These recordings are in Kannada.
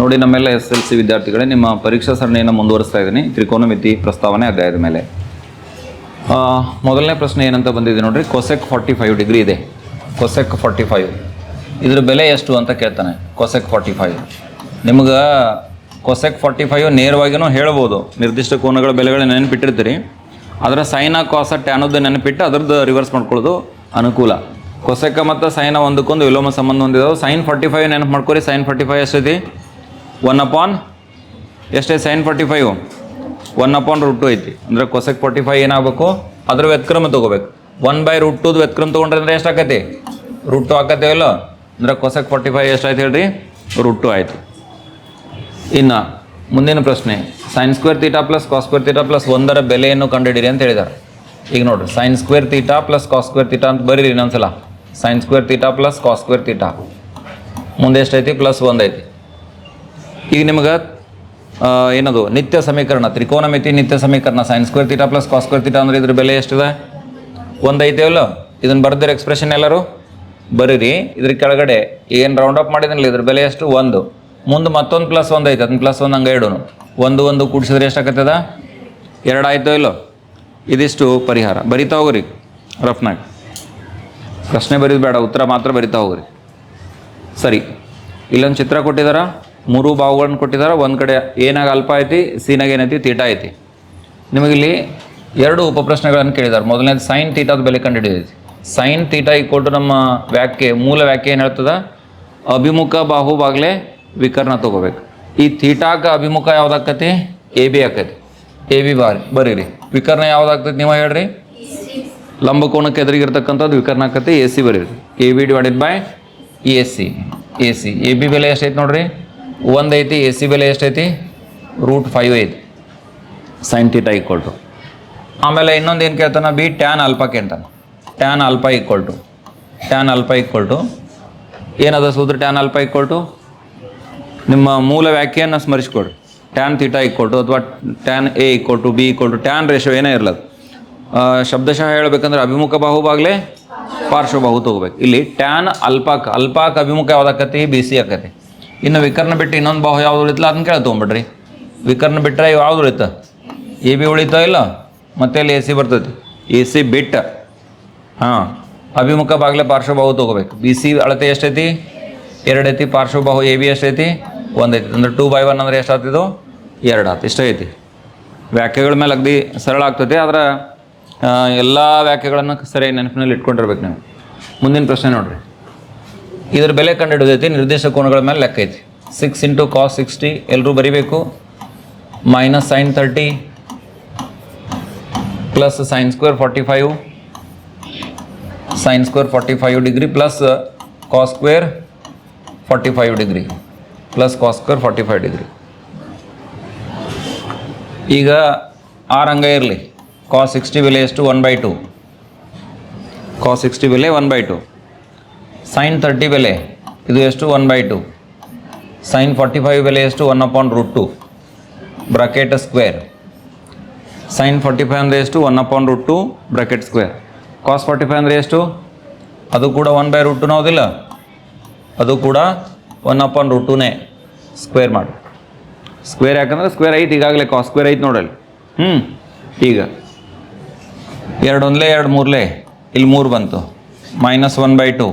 ನೋಡಿ, ನಮ್ಮೆಲ್ಲ ಎಸ್ ಎಲ್ ಸಿ ವಿದ್ಯಾರ್ಥಿಗಳೇ, ನಿಮ್ಮ ಪರೀಕ್ಷಾ ಸರಣಿಯನ್ನು ಮುಂದುವರಿಸ್ತಾ ಇದ್ದೀನಿ. ತ್ರಿಕೋನಮಿತಿ ಪ್ರಸ್ತಾವನೆ ಅಧ್ಯಾಯದ ಮೇಲೆ. ಮೊದಲನೇ ಪ್ರಶ್ನೆ ಏನಂತ ಬಂದಿದೆ ನೋಡ್ರಿ, ಕೊಸೆಕ್ ಫಾರ್ಟಿ ಫೈವ್ ಡಿಗ್ರಿ ಇದೆ. Cosec forty five. ಇದ್ರ ಬೆಲೆ ಎಷ್ಟು ಅಂತ ಕೇಳ್ತಾನೆ, ಕೊಸೆಕ್ ಫಾರ್ಟಿ ಫೈವ್. ನಿಮ್ಗೆ ಕೊಸೆಕ್ ಫಾರ್ಟಿ ಫೈವ್ ನೇರವಾಗಿನೂ ಹೇಳ್ಬೋದು. ನಿರ್ದಿಷ್ಟ ಕೋನಗಳ ಬೆಲೆಗಳನ್ನ ನೆನಪಿಟ್ಟಿರ್ತೀರಿ. ಅದರ ಸೈನ, ಕಾಸ ಟ್ಯಾನದ್ದು ನೆನಪಿಟ್ಟು ಅದ್ರದ್ದು ರಿವರ್ಸ್ ಮಾಡ್ಕೊಳ್ಳೋದು ಅನುಕೂಲ. ಕೊಸೆಕ ಮತ್ತು ಸೈನ ಒಂದಕ್ಕೊಂದು ವಿಲೋಮ ಸಂಬಂಧ ಹೊಂದಿದ್ದಾವೆ ಸೈನ್ ಫಾರ್ಟಿ ಫೈವ್ ನೆನಪು ಮಾಡ್ಕೊರಿ, ಸೈನ್ ಫಾರ್ಟಿ ಫೈವ್ ಎಷ್ಟೈತಿ ಒನ್ ಅಪಾನ್ ಎಷ್ಟೇ sine forty five one upon root two ಐತಿ. ಅಂದ್ರೆ ಕೊಸೆಕ್ ಫಾರ್ಟಿ ಫೈವ್ ಏನಾಗಬೇಕು? ಅದ್ರ ವ್ಯತ್ಕ್ರಮ ತೊಗೋಬೇಕು. ಒನ್ ಬೈ ರೂಟ್ ಟುದು ವ್ಯತ್ಕ್ರಮ ತೊಗೊಂಡ್ರೆ ಅಂದ್ರೆ ಎಷ್ಟು ಆಕತಿ ರೂಟ್ ಟು ಆಕತ್ತೇವಲ್ಲ ಅಂದ್ರೆ ಕೊಸೆಕ್ ಫಾರ್ಟಿ ಫೈವ್ ಎಷ್ಟಾಯ್ತು ಹೇಳ್ರಿ? ರೂಟ್ ಟು ಆಯಿತು. ಇನ್ನು ಮುಂದಿನ ಪ್ರಶ್ನೆ. Sine square theta plus cos square theta plus ಒಂದರ ಬೆಲೆಯನ್ನು ಕಂಡುಹಿಡಿರಿ ಅಂತ ಹೇಳಿದ್ದಾರೆ ಈಗ ನೋಡ್ರಿ sine square theta plus cos square theta ಅಂತ ಬರೀರಿ ಇನ್ನೊಂದ್ಸಲ. Sine square theta plus cos square theta ಮುಂದೆ ಎಷ್ಟೈತಿ ಪ್ಲಸ್ ಒಂದೈತಿ ಈಗ ನಿಮಗೆ ಏನದು, ನಿತ್ಯ ಸಮೀಕರಣ, ತ್ರಿಕೋನಮಿತಿ ನಿತ್ಯ ಸಮೀಕರಣ sine square theta plus cos square theta ಅಂದ್ರೆ ಇದ್ರ ಬೆಲೆ ಎಷ್ಟಿದೆ? ಒಂದು ಐತೆವಲ್ಲ ಇದನ್ನು ಬರ್ದಿರ ಎಕ್ಸ್ಪ್ರೆಷನ್ ಎಲ್ಲರೂ ಬರೀರಿ. ಇದ್ರ ಕೆಳಗಡೆ ಏನು ರೌಂಡ್ ಅಪ್ ಮಾಡಿದ್ನಲ್ಲ, ಇದ್ರ ಬೆಲೆ ಎಷ್ಟು? ಒಂದು. ಮುಂದೆ ಮತ್ತೊಂದು ಪ್ಲಸ್ ಒಂದು ಐತೆ ಅದನ್ನ ಪ್ಲಸ್ ಒಂದು ಹಂಗೆ ಇಡೋನು. ಒಂದು ಒಂದು ಕೂಡಿಸಿದ್ರೆ ಎಷ್ಟಾಗತ್ತದ? ಎರಡು ಆಯ್ತೋ ಇಲ್ಲೋ? ಇದಿಷ್ಟು ಪರಿಹಾರ. ಬರಿತಾ ಹೋಗ್ರಿ ರಫ್ನಾಗ್ ಪ್ರಶ್ನೆ ಬರೀದು ಬೇಡ, ಉತ್ತರ ಮಾತ್ರ ಬರಿತಾ ಹೋಗ್ರಿ. ಸರಿ. ಇಲ್ಲೊಂದು ಚಿತ್ರ ಕೊಟ್ಟಿದಾರ? ಮೂರು ಭಾವಗಳನ್ನು ಕೊಟ್ಟಿದ್ದಾರೆ. ಒಂದು ಕಡೆ ಏನಾಗ ಅಲ್ಪ ಐತಿ, ಸೀನಾಗ ಏನೈತಿ, ತೀಟ ಐತಿ. ನಿಮಗಿಲ್ಲಿ ಎರಡು ಉಪಪ್ರಶ್ನೆಗಳನ್ನು ಕೇಳಿದ್ದಾರೆ. ಮೊದಲನೇದು ಸೈನ್ ತೀಟಾದ ಬೆಲೆ ಕಂಡುಹಿಡಿದೈತಿ ಸೈನ್ ತೀಟ ಕೊಟ್ಟು ನಮ್ಮ ವ್ಯಾಖ್ಯೆ, ಮೂಲ ವ್ಯಾಖ್ಯೆ ಏನು ಹೇಳ್ತದ? ಅಭಿಮುಖ, ಬಾಹು, ಬಾಗ್ಲೆ, ವಿಕರ್ಣ ತಗೋಬೇಕು. ಈ ತೀಟಾಕ ಅಭಿಮುಖ ಯಾವ್ದಾಕತಿ ಎ ಬಿ ಆಕತಿ ಎ ಬಿ ಬಾರಿ. ಬರೀರಿ. ವಿಕರ್ಣ ಯಾವ್ದಾಗ್ತೈತಿ ನೀವು ಹೇಳ್ರಿ? ಲಂಬಕೋಣಕ್ಕೆ ಎದುರಿಗಿರ್ತಕ್ಕಂಥದ್ದು ವಿಕರ್ಣ ಆಕತಿ ಎ ಸಿ ಬರೀರಿ. A B divided by A C A C A B ಬೆಲೆ ಎಷ್ಟೈತಿ ನೋಡ್ರಿ? ಒಂದು ಐತಿ ಎ ಸಿ ಬೆಲೆ ಎಷ್ಟೈತಿ? ರೂಟ್ ಫೈವ್ ಐತಿ. ಸೈನ್ ಟೀಟಾ ಈಕ್ವಲ್ ಟು ಆಮೇಲೆ ಇನ್ನೊಂದು ಏನು ಕೇಳ್ತಾನೆ? ಬಿ ಟ್ಯಾನ್ ಅಲ್ಪ ಕೇಳ್ತಾನೆ. Tan alpha equal to tan alpha equal to ಏನದ ಸೂತ್ರ ಟ್ಯಾನ್ ಅಲ್ಪ ಈಕ್ವಲ್ ಟು ನಿಮ್ಮ ಮೂಲ ವ್ಯಾಖ್ಯೆಯನ್ನು ಸ್ಮರಿಸ್ಕೊಡ್ರಿ ಟ್ಯಾನ್ ತೀಟ ಈಕ್ವಲ್ ಟು ಅಥವಾ tan A equal to B equal to tan ratio ಏನೇ ಇರಲದು. ಶಬ್ದಶಃ ಹೇಳಬೇಕಂದ್ರೆ ಅಭಿಮುಖ ಬಾಹು ಪಾರ್ಶ್ವಬಾಹು ಪಾರ್ಶ್ವ ಬಾಹು ತಗೋಬೇಕು ಇಲ್ಲಿ ಟ್ಯಾನ್ ಅಲ್ಪಾಕ್ ಅಲ್ಪಾಕ್ ಅಭಿಮುಖ ಯಾವ್ದಾಕತಿ ಬಿ ಸಿ ಆಕತಿ. ಇನ್ನು ವಿಕರ್ಣ ಬಿಟ್ಟು ಇನ್ನೊಂದು ಬಾಹು ಯಾವ್ದು ಉಳಿತಲ್ಲ ಅದನ್ನ ಕೇಳ ತೊಗೊಂಬಿಡ್ರಿ. ವಿಕರ್ಣ ಬಿಟ್ಟರೆ ಯಾವ್ದು ಉಳಿತ? ಎ ಬಿ ಉಳಿತಾ ಇಲ್ಲ? ಮತ್ತೆ ಅಲ್ಲಿ ಎ ಸಿ ಬರ್ತೈತಿ. ಎ ಸಿ ಬಿಟ್ಟ. ಹಾಂ, ಅಭಿಮುಖ ಬಾಗಿಲ ಪಾರ್ಶ್ವಬಾಹು ತೊಗೋಬೇಕು. ಬಿ ಸಿ ಅಳತೆ ಎಷ್ಟೈತಿ? ಎರಡು ಐತಿ ಪಾರ್ಶ್ವಬಾಹು ಎ ಬಿ ಎಷ್ಟೈತಿ? ಒಂದೈತಿ ಅಂದ್ರೆ ಟೂ ಬೈ ಒನ್ ಅಂದರೆ ಎಷ್ಟಾಗ್ತಿದ್ದು ಎರಡು ಆತ. ಇಷ್ಟ ಐತಿ. ವ್ಯಾಖ್ಯೆಗಳ ಮೇಲೆ ಅಗದಿ ಸರಳ ಆಗ್ತೈತಿ, ಆದ್ರೆ ಎಲ್ಲ ವ್ಯಾಖ್ಯೆಗಳನ್ನು ಸರಿಯಾಗಿ ನೆನಪಿನಲ್ಲಿ ಇಟ್ಕೊಂಡಿರ್ಬೇಕು ನೀವು. ಮುಂದಿನ ಪ್ರಶ್ನೆ ನೋಡ್ರಿ. ಇದ್ರ ಬೆಲೆ ಕಂಡುಹಿಡಿದೈತಿ ನಿರ್ದೇಶ ಕೋನಗಳ ಮೇಲೆ ಲೆಕ್ಕ ಐತಿ. ಸಿಕ್ಸ್ ಇಂಟು ಕಾಸ್ ಸಿಕ್ಸ್ಟಿ ಎಲ್ಲರೂ ಬರಿಬೇಕು. Minus sine thirty plus sine square forty five sine square forty five degree plus cos square forty five degree plus cos square forty five degree ಈಗ ಆರ್ ಹಂಗ ಇರಲಿ. ಕಾಸ್ ಸಿಕ್ಸ್ಟಿ ಬೆಲೆ ಎಷ್ಟು? One by two cos sixty ಬೆಲೆ one by two sine thirty ಬೆಲೆ, ಇದು ಎಷ್ಟು? One by two sine forty five ಬೆಲೆ ಎಷ್ಟು? One upon root two bracket square sine forty five ಅಂದರೆ ಎಷ್ಟು? One upon root two bracket square cos forty five ಅಂದರೆ ಎಷ್ಟು? ಅದು ಕೂಡ ಒನ್ ಬೈ ರೂಟ್ ಟು ಹೌದಿಲ್ಲ? ಅದು ಕೂಡ ಒನ್ ಅಪಾನ್ ರೂಟ್ ಟುನೇ ಸ್ಕ್ವೇರ್ ಮಾಡಿ. ಸ್ಕ್ವೇರ್ ಯಾಕಂದ್ರೆ ಸ್ಕ್ವೇರ್ ಐತೆ ಈಗಾಗಲೇ ಕಾಸ್ ಸ್ಕ್ವೇರ್ ಐತೆ ನೋಡಲ್ಲಿ. ಹ್ಞೂ ಈಗ. ಎರಡೊಂದಲೇ, ಎರಡು ಮೂರಲೇ, ಇಲ್ಲಿ ಮೂರು ಬಂತು. Minus one by two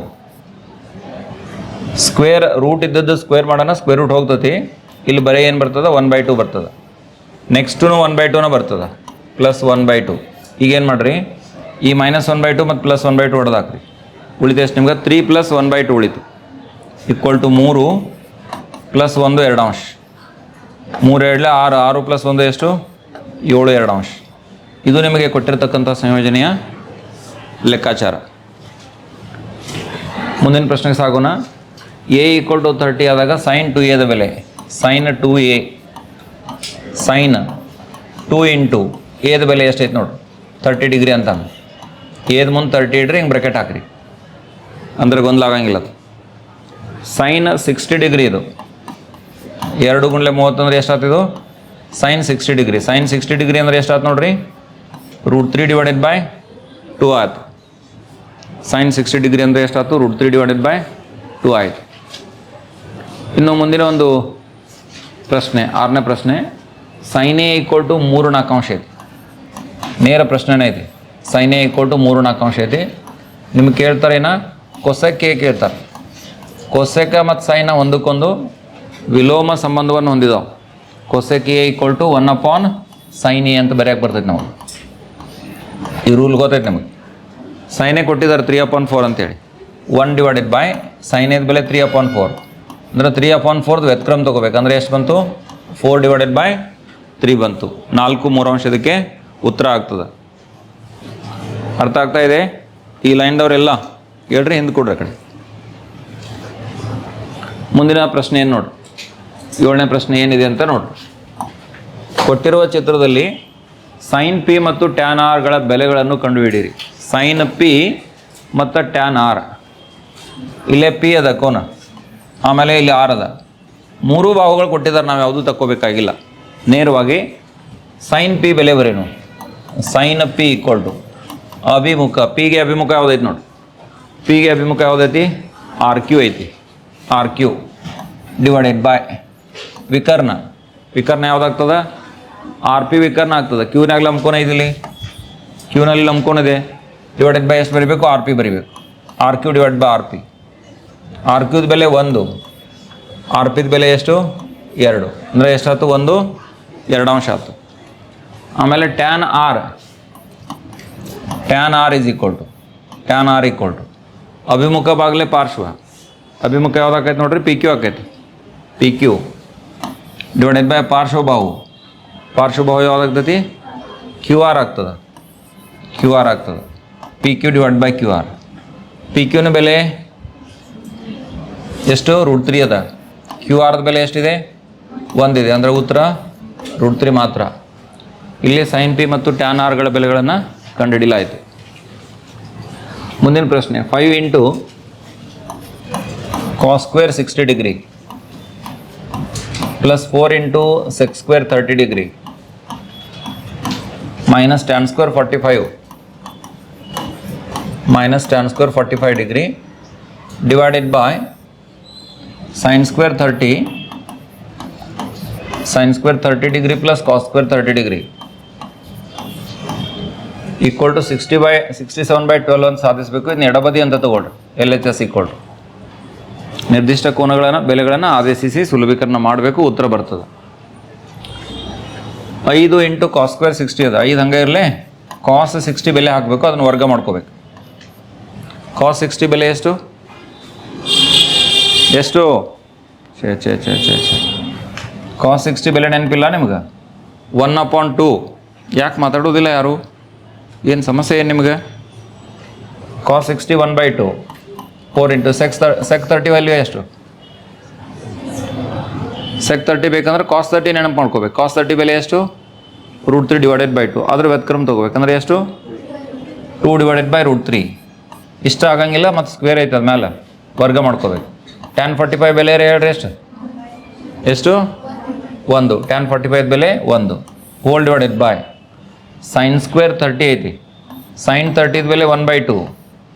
square root ಇದ್ದದ್ದು ಸ್ಕ್ವೇರ್ ಮಾಡೋಣ, ಸ್ಕ್ವೇರ್ ರೂಟ್ ಹೋಗ್ತತಿ. ಇಲ್ಲಿ ಬರೀ ಏನು ಬರ್ತದೆ? ಒನ್ ಬೈ ಟು ಬರ್ತದೆ. ನೆಕ್ಸ್ಟು ಒನ್ ಬೈ ಟೂನ ಬರ್ತದೆ. ಪ್ಲಸ್ ಒನ್ ಬೈ ಟು ಈಗೇನು ಮಾಡಿರಿ? ಈ ಮೈನಸ್ ಒನ್ ಬೈ ಟು ಮತ್ತು ಪ್ಲಸ್ ಒನ್ ಬೈ ಟು ಹೊಡೆದಾಕ್ರಿ. ಉಳಿತು ಎಷ್ಟು ನಿಮ್ಗೆ? Three plus one by two ಉಳಿತು. ಈಕ್ವಲ್ ಟು ಮೂರು ಪ್ಲಸ್ ಒಂದು ಎರಡು ಅಂಶ ಮೂರು ಎರಡಲೆ ಆರು ಆರು ಪ್ಲಸ್ ಒಂದು ಎಷ್ಟು? ಏಳು ಎರಡು ಅಂಶ ಇದು ನಿಮಗೆ ಕೊಟ್ಟಿರತಕ್ಕಂಥ ಸಂಯೋಜನೆಯ ಲೆಕ್ಕಾಚಾರ. ಮುಂದಿನ ಪ್ರಶ್ನೆಗೆ ಸಾಗೋಣ. ಎ ಈಕ್ವಲ್ ಟು ತರ್ಟಿ ಆದಾಗ ಸೈನ್ ಟು ಎದ ಬೆಲೆ. Sine two A sine two into ಎದ ಬೆಲೆ ಎಷ್ಟೈತೆ ನೋಡಿ? ತರ್ಟಿ ಡಿಗ್ರಿ ಅಂತ. ಏದ ಮುಂದೆ ತರ್ಟಿ ಇಡ್ರಿ, ಹಿಂಗೆ ಬ್ರೆಕೆಟ್ ಹಾಕ್ರಿ. ಅಂದ್ರೆ ಗೊಂದಲಾಗಂಗಿಲ್ಲ ಅದು. ಸೈನ್ ಸಿಕ್ಸ್ಟಿ ಡಿಗ್ರಿ ಇದು. ಎರಡು ಗುಂಡ್ಲೆ ಮೂವತ್ತಂದ್ರೆ ಎಷ್ಟಾಗ್ತಿದು sine sixty degree sine sixty degree ಅಂದ್ರೆ ಎಷ್ಟಾಯ್ತು ನೋಡ್ರಿ? Root three divided by two ಆಯ್ತು. ಸೈನ್ ಸಿಕ್ಸ್ಟಿ ಡಿಗ್ರಿ ಅಂದರೆ ಎಷ್ಟಾಯ್ತು root three divided by two ಆಯಿತು. ಇನ್ನು ಮುಂದಿನ ಒಂದು ಪ್ರಶ್ನೆ, ಆರನೇ ಪ್ರಶ್ನೆ ಸೈನ್ ಈಕ್ವಲ್ ಟು ಮೂರು ನಾಲ್ಕಾಂಶ ಐತಿ ನೇರ ಪ್ರಶ್ನೆನೇ ಐತಿ ಸೈನ್ ಈಕ್ವಲ್ ಟು ಮೂರು ನಾಲ್ಕಾಂಶ ಐತಿ ನಿಮ್ಗೆ ಕೇಳ್ತಾರೆ ಏನ? ಕೊಸಕ್ಕೆ ಕೇಳ್ತಾರೆ. ಕೊಸೆಕ ಮತ್ತು ಸೈನ ಒಂದಕ್ಕೊಂದು ವಿಲೋಮ ಸಂಬಂಧವನ್ನು ಹೊಂದಿದಾವೆ. Cosec A equal to one upon sine ಅಂತ ಬರೆಯಕ್ಕೆ ಬರ್ತೈತೆ ನಾವು ಈ ರೂಲ್ ಗೊತ್ತೈತೆ ನಮಗೆ. ಸೈನೇ ಕೊಟ್ಟಿದ್ದಾರೆ ತ್ರೀ ಅಪಾನ್ ಫೋರ್ ಅಂತೇಳಿ. ಒನ್ ಡಿವೈಡೆಡ್ ಬೈ ಸೈನೇದ ಬೆಲೆ ತ್ರೀ ಅಪಾನ್ ಫೋರ್ ಅಂದರೆ ತ್ರೀ ಅಪಾನ್ ಫೋರ್ದು ವ್ಯತ್ಕ್ರಮ ತೊಗೋಬೇಕು. ಅಂದರೆ ಎಷ್ಟು ಬಂತು? ಫೋರ್ ಡಿವೈಡೆಡ್ ಬೈ ತ್ರೀ ಬಂತು. ನಾಲ್ಕು ಮೂರು ಅಂಶದಕ್ಕೆ ಉತ್ತರ ಆಗ್ತದೆ. ಅರ್ಥ ಆಗ್ತಾ ಇದೆ? ಈ ಲೈನ್ದವರೆಲ್ಲ ಹೇಳ್ರಿ, ಹಿಂದೆ ಕೊಡ್ರಿ ಕಡೆ. ಮುಂದಿನ ಪ್ರಶ್ನೆ ಏನು ನೋಡ್ರಿ ಏಳನೇ ಪ್ರಶ್ನೆ ಏನಿದೆ ಅಂತ ನೋಡ್ರಿ ಕೊಟ್ಟಿರುವ ಚಿತ್ರದಲ್ಲಿ ಸೈನ್ ಪಿ ಮತ್ತು ಟ್ಯಾನ್ ಆರ್ಗಳ ಬೆಲೆಗಳನ್ನು ಕಂಡುಹಿಡಿಯಿರಿ. ಸೈನ್ ಪಿ ಮತ್ತು ಟ್ಯಾನ್ ಆರ್ ಇಲ್ಲೇ ಪಿ ಅದ ಕೋನ? ಆಮೇಲೆ ಇಲ್ಲಿ ಆರದ. ಮೂರು ಭಾವಗಳು ಕೊಟ್ಟಿದ್ದಾರೆ, ನಾವು ಯಾವುದೂ ತಕ್ಕೋಬೇಕಾಗಿಲ್ಲ. ನೇರವಾಗಿ ಸೈನ್ ಪಿ ಬೆಲೆ ಬರೇನು? ಸೈನ್ ಪಿ ಈಕ್ವಲ್ ಟು ಅಭಿಮುಖ. ಪಿಗೆ ಅಭಿಮುಖ ಯಾವುದೈತಿ ನೋಡಿ. ಪಿಗೆ ಅಭಿಮುಖ ಯಾವುದೈತಿ? ಆರ್ ಕ್ಯೂ ಐತಿ. ಆರ್ ಕ್ಯೂ ಡಿವೈಡೆಡ್ ಬೈ ವಿಕರ್ಣ. ವಿಕರ್ಣ ಯಾವುದಾಗ್ತದ? ಆರ್ ಪಿ ವಿಕರ್ಣ ಆಗ್ತದೆ. ಕ್ಯೂನಾಗ ಲಂಬ್ಕೋನ ಇದಿಲ್ಲಿ ಕ್ಯೂನಲ್ಲಿ ಲಂಬ್ಕೋನ ಇದೆ ಡಿವೈಡೆಡ್ ಬೈ ಎಷ್ಟು ಬರೀಬೇಕು? ಆರ್ ಪಿ ಬರೀಬೇಕು. R Q divide by R P R ಕ್ಯೂದ ಬೆಲೆ ಒಂದು. ಆರ್ ಪಿದ ಬೆಲೆ ಎಷ್ಟು? ಎರಡು. ಅಂದರೆ ಎಷ್ಟಾಯ್ತು ಒಂದು, ಎರಡು ಅಂಶ ಆಯ್ತು. ಆಮೇಲೆ tan R tan R is equal to tan R equal to ಅಭಿಮುಖ ಬಾಗಲೇ ಪಾರ್ಶ್ವ. ಅಭಿಮುಖ ಯಾವ್ದು ಆಕೈತೆ ನೋಡ್ರಿ? ಪಿ ಕ್ಯೂ ಆಕೈತಿ. ಪಿ ಕ್ಯೂ ಡಿವೈಡೆಡ್ ಬೈ ಪಾರ್ಶ್ವಬಾಹು ಪಾರ್ಶ್ವಬಾಹು ಯಾವ್ದಾಗ್ತೈತಿ ಕ್ಯೂ ಆರ್ ಆಗ್ತದೆ. ಕ್ಯೂ ಆರ್ ಆಗ್ತದೆ. P Q divide by Q R P ಕ್ಯೂನ ಬೆಲೆ? ಎಷ್ಟು? ರೂಟ್ ತ್ರೀ ಅದ. ಕ್ಯೂ ಆರ್ದ ಬೆಲೆ ಎಷ್ಟಿದೆ? ಒಂದಿದೆ ಅಂದರೆ ಉತ್ತರ ರೂಟ್ ತ್ರೀ ಮಾತ್ರ. ಇಲ್ಲಿ ಸೈನ್ ಪಿ ಮತ್ತು ಟ್ಯಾನ್ ಆರ್ಗಳ ಬೆಲೆಗಳನ್ನು ಕಂಡುಹಿಡಿಲಾಯಿತು ಮುಂದಿನ ಪ್ರಶ್ನೆ five into cos square sixty degree plus four into six square thirty degree minus tan square forty five minus tan square forty five degree divided by sine square thirty sine square thirty degree plus cos square thirty degree equal to sixty by sixty seven by twelve ಅಂತ ಸಾಧಿಸಬೇಕು. ಇನ್ನು ಎಡಬದಿ ಅಂತ ತಗೊಳ್ರಿ. L H S equal to ನಿರ್ದಿಷ್ಟ ಕೋನಗಳನ್ನು, ಬೆಲೆಗಳನ್ನು ಆದೇಶಿಸಿ ಸುಲಭೀಕರಣ ಮಾಡಬೇಕು, ಉತ್ತರ ಬರ್ತದೆ. ಐದು ಇಂಟು ಕಾಸ್ ಸ್ಕ್ವೇರ್ ಸಿಕ್ಸ್ಟಿ ಅದ. ಐದು ಹಂಗೆ ಇರಲಿ. ಕಾಸ್ ಸಿಕ್ಸ್ಟಿ ಬೆಲೆ ಹಾಕಬೇಕು, ಅದನ್ನು ವರ್ಗ ಮಾಡ್ಕೋಬೇಕು. ಕಾಸ್ ಸಿಕ್ಸ್ಟಿ ಬೆಲೆ ಎಷ್ಟು? ಎಷ್ಟು? ಛೇ ಛೇ ಛೇ ಛೇ ಛೇ. ಕಾಸ್ ಸಿಕ್ಸ್ಟಿ ಬೆಲೆ ನೆನಪಿಲ್ಲ ನಿಮ್ಗೆ? ಒನ್ ಅಪಾನ್ ಟು ಯಾಕೆ ಮಾತಾಡೋದಿಲ್ಲ ಯಾರು? ಏನು ಸಮಸ್ಯೆ ಏನು ನಿಮ್ಗೆ? Cos sixty one by two four into sec ತರ್ ಸೆಕ್ ತರ್ಟಿ ವ್ಯಾಲ್ಯೂ ಎಷ್ಟು? ಸೆಕ್ ತರ್ಟಿ ಬೇಕಂದ್ರೆ ಕಾಸ್ ತರ್ಟಿ ನೆನಪು ಮಾಡ್ಕೋಬೇಕು. ಕಾಸ್ ತರ್ಟಿ ಬೆಲೆ ಎಷ್ಟು? Root three divided by two ಅದ್ರ ವ್ಯತ್ಕ್ರಮ ತೊಗೋಬೇಕಂದ್ರೆ ಎಷ್ಟು? Two divided by root three ಇಷ್ಟ ಆಗಂಗಿಲ್ಲ ಮತ್ತು ಸ್ಕ್ವೇರ್ ಐತೆ ಅದ್ಮೇಲೆ. ವರ್ಗ ಮಾಡ್ಕೋಬೇಕು. ಟ್ಯಾನ್ ಫಾರ್ಟಿ ಫೈವ್ ಬೆಲೆ ಹೇಳ್ರಿ ಎಷ್ಟು? ಎಷ್ಟು? ಒಂದು. ಟೆನ್ ಫಾರ್ಟಿ ಫೈವ್ ಬೆಲೆ ಒಂದು. Whole divided by sine square thirty ಐತಿ. ಸೈನ್ ತರ್ಟಿದ ಬೆಲೆ ಒನ್ ಬೈ ಟು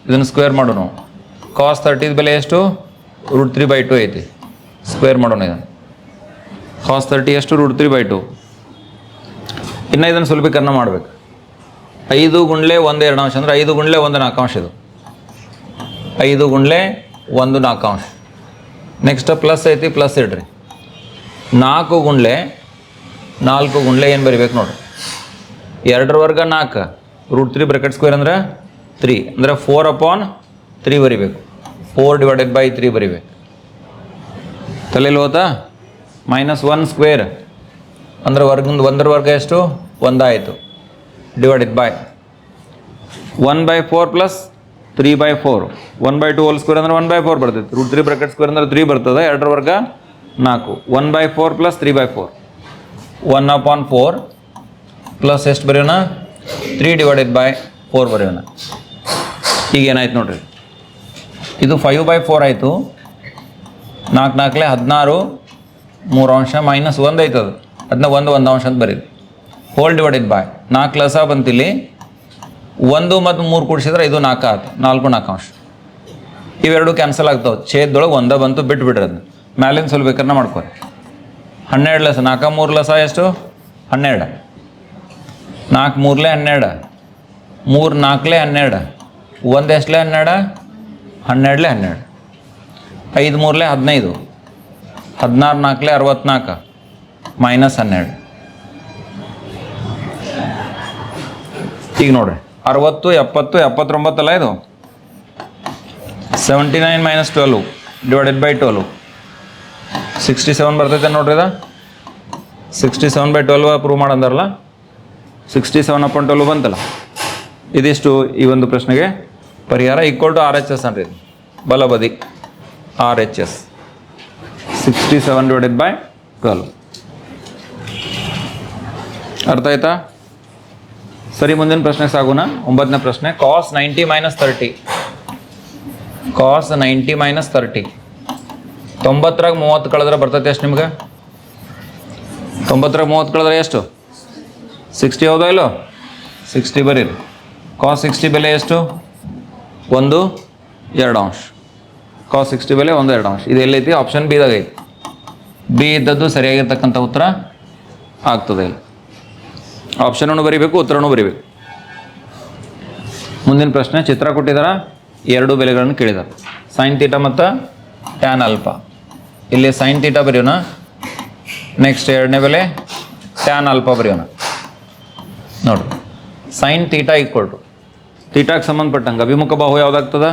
ಇದನ್ನು ಸ್ಕ್ವೇರ್ ಮಾಡೋಣ ಕಾಸ್ ತರ್ಟಿದ ಬೆಲೆ ಎಷ್ಟು? ರೂಟ್ ತ್ರೀ ಬೈ ಟು ಐತಿ. ಸ್ಕ್ವೇರ್ ಮಾಡೋಣ ಇದನ್ನು. ಕಾಸ್ ತರ್ಟಿ ಎಷ್ಟು? ರೂಟ್ ತ್ರೀ ಬೈ ಟು ಇನ್ನು ಇದನ್ನು ಸುಲಭೀಕರಣ ಮಾಡಬೇಕು. ಐದು ಗುಂಡ್ಲೆ ಒಂದು ಎರಡು ಅಂಶ ಅಂದರೆ ಐದು ಗುಂಡ್ಲೆ ಒಂದು ನಾಲ್ಕಾಂಶ ಇದು. ಐದು ಗುಂಡ್ಲೆ ಒಂದು ನಾಲ್ಕಾಂಶ ನೆಕ್ಸ್ಟ್ ಪ್ಲಸ್ ಐತಿ ಪ್ಲಸ್ ಇಡ್ರಿ ನಾಲ್ಕು ಗುಂಡ್ಲೆ ನಾಲ್ಕು ಗುಂಡ್ಲೆ ಏನು ಬರಿಬೇಕು ನೋಡ್ರಿ. ಎರಡರ ವರ್ಗ ನಾಲ್ಕು ರೂಟ್ ತ್ರೀ ಬ್ರಕೆಟ್ ಸ್ಕ್ವೇರ್ ಅಂದ್ರೆ ತ್ರೀ ಅಂದರೆ ಫೋರ್ ಅಪಾನ್ ತ್ರೀ ಬರಿಬೇಕು. ಫೋರ್ ಡಿವೈಡೆಡ್ ಬೈ ತ್ರೀ ಬರಿಬೇಕು. ತಲೆಯಲ್ಲಿ ಹೋತಾ ಮೈನಸ್ ಒನ್ ಸ್ಕ್ವೇರ್ ಅಂದ್ರೆ ವರ್ಗದ ಒಂದರ ವರ್ಗ ಎಷ್ಟು? ಒಂದಾಯಿತು. Divided by one by four plus three by four. One by two whole square ಅಂದ್ರೆ ಒನ್ ಬೈ ಫೋರ್ ಬರ್ತೈತೆ. ರೂಟ್ ತ್ರೀ ಬ್ರಾಕೆಟ್ ಸ್ಕ್ವೇರ್ ಅಂದ್ರೆ ತ್ರೀ ಬರ್ತದೆ, ಎರಡರ ವರ್ಗ ನಾಲ್ಕು. One by four plus three by four. One upon four plus ಎಷ್ಟು ಬರೆಯೋಣ? ತ್ರೀ ಡಿವೈಡೆಡ್ ಬೈ ಫೋರ್ ಬರೆಯೋಣ. ಈಗ ಏನಾಯ್ತು ನೋಡ್ರಿ. ಇದು ಫೈವ್ ಬೈ ಫೋರ್ ಆಯಿತು. ನಾಲ್ಕು ನಾಲ್ಕಲೆ ಹದಿನಾರು, ಮೂರು ಅಂಶ ಮೈನಸ್ ಒಂದು ಐತದು. ಅದನ್ನ ಒಂದು ಒಂದು ಅಂಶ ಅಂತ ಬರೀರಿ. ಹೋಲ್ ಡಿವೈಡೆಡ್ ಬೈ ನಾಲ್ಕು ಲಸ ಬಂತಿಲ್ಲಿ ಒಂದು ಮತ್ತು ಮೂರು ಕೂಡಿಸಿದ್ರೆ ಇದು ನಾಲ್ಕು ಆಯ್ತು. ನಾಲ್ಕು ನಾಲ್ಕು ಅಂಶ. ಇವೆರಡು ಕ್ಯಾನ್ಸಲ್ ಆಗ್ತಾವೆ. ಛೇದೊಳಗೆ ಒಂದ ಬಂತು ಬಿಟ್ಟು ಬಿಡ್ರಿ ಅದನ್ನ ಮ್ಯಾಲಿನ ಸುಲಭೀಕರಣ ಮಾಡ್ಕೊರಿ. ಹನ್ನೆರಡು ಲಸ, ನಾಲ್ಕು ಮೂರು ಲಸ ಎಷ್ಟು? ಹನ್ನೆರಡು. ನಾಲ್ಕು ಮೂರಲೆ ಹನ್ನೆರಡು. ಮೂರು ನಾಲ್ಕಲೇ ಹನ್ನೆರಡು. ಒಂದು ಎಷ್ಟಲೇ ಹನ್ನೆರಡು? ಹನ್ನೆರಡಲೇ ಹನ್ನೆರಡು. ಐದು ಮೂರಲೆ ಹದಿನೈದು. ಹದಿನಾರು ನಾಲ್ಕಲೆ ಅರವತ್ನಾಲ್ಕು. ಮೈನಸ್ ಹನ್ನೆರಡು. ಈಗ ನೋಡ್ರಿ. ಅರವತ್ತು, ಎಪ್ಪತ್ತು, ಎಪ್ಪತ್ತೊಂಬತ್ತಲ್ಲ ಇದು? Seventy nine minus twelve divided by twelve sixty seven ಬರ್ತೈತೆ ನೋಡ್ರಿ ಇದು. Sixty seven by twelve prove ಮಾಡಂದಾರಲ್ಲ? Sixty seven up twelve ಬಂತಲ್ಲ? ಇದಿಷ್ಟು ಈ ಒಂದು ಪ್ರಶ್ನೆಗೆ ಪರಿಹಾರ. Equal to R H S ಅನ್ರಿ ಬಲಬದಿ R H S sixty seven divided by twelve ಅರ್ಥ ಆಯ್ತಾ? ಸರಿ, ಮುಂದಿನ ಪ್ರಶ್ನೆಗೆ ಸಾಗೋಣ ಒಂಬತ್ತನೇ ಪ್ರಶ್ನೆ. Cos ninety minus thirty cos ninety minus thirty ತೊಂಬತ್ತರಾಗ ಮೂವತ್ತು ಕಳೆದ್ರೆ ಬರ್ತೈತೆ ಎಷ್ಟು ನಿಮ್ಗೆ? ತೊಂಬತ್ತರಾಗ ಮೂವತ್ತು ಕಳೆದ್ರೆ ಎಷ್ಟು? ಸಿಕ್ಸ್ಟಿ ಹೌದಾ ಇಲ್ಲೋ? ಸಿಕ್ಸ್ಟಿ ಬರೀರಿ. ಕಾಸ್ ಸಿಕ್ಸ್ಟಿ ಬೆಲೆ ಎಷ್ಟು? ಒಂದು, ಎರಡು ಅಂಶ. ಕಾಸ್ ಸಿಕ್ಸ್ಟಿ ಬೆಲೆ ಒಂದು, ಎರಡು ಅಂಶ. ಇದು ಎಲ್ಲೈತಿ? ಆಪ್ಷನ್ ಬಿದಾಗ ಐತಿ. ಬಿ ಇದ್ದದ್ದು ಸರಿಯಾಗಿರ್ತಕ್ಕಂಥ ಉತ್ತರ ಆಗ್ತದೆ ಇಲ್ಲಿ. ಆಪ್ಷನನ್ನು ಬರಿಬೇಕು ಉತ್ತರನೂ ಬರಿಬೇಕು. ಮುಂದಿನ ಪ್ರಶ್ನೆ, ಚಿತ್ರ ಕೊಟ್ಟಿದ್ದಾರ ಎರಡು ಬೆಲೆಗಳನ್ನು ಕೇಳಿದ್ದಾರೆ ಸೈನ್ ತೀಟ ಮತ್ತು ಟ್ಯಾನ್ ಅಲ್ಪ ಇಲ್ಲಿ ಸೈನ್ ತೀಟ ಬರೆಯೋಣ. ನೆಕ್ಸ್ಟ್ ಎರಡನೇ ಬೆಲೆ ಟ್ಯಾನ್ ಅಲ್ಪ ಬರೆಯೋಣ. ನೋಡ್ರಿ ಸೈನ್ ತೀಟ ಈಕ್ವಲ್ ಟು ತೀಟಾಗೆ ಸಂಬಂಧಪಟ್ಟಂಗೆ ಅಭಿಮುಖ ಬಾಹು ಯಾವುದಾಗ್ತದ?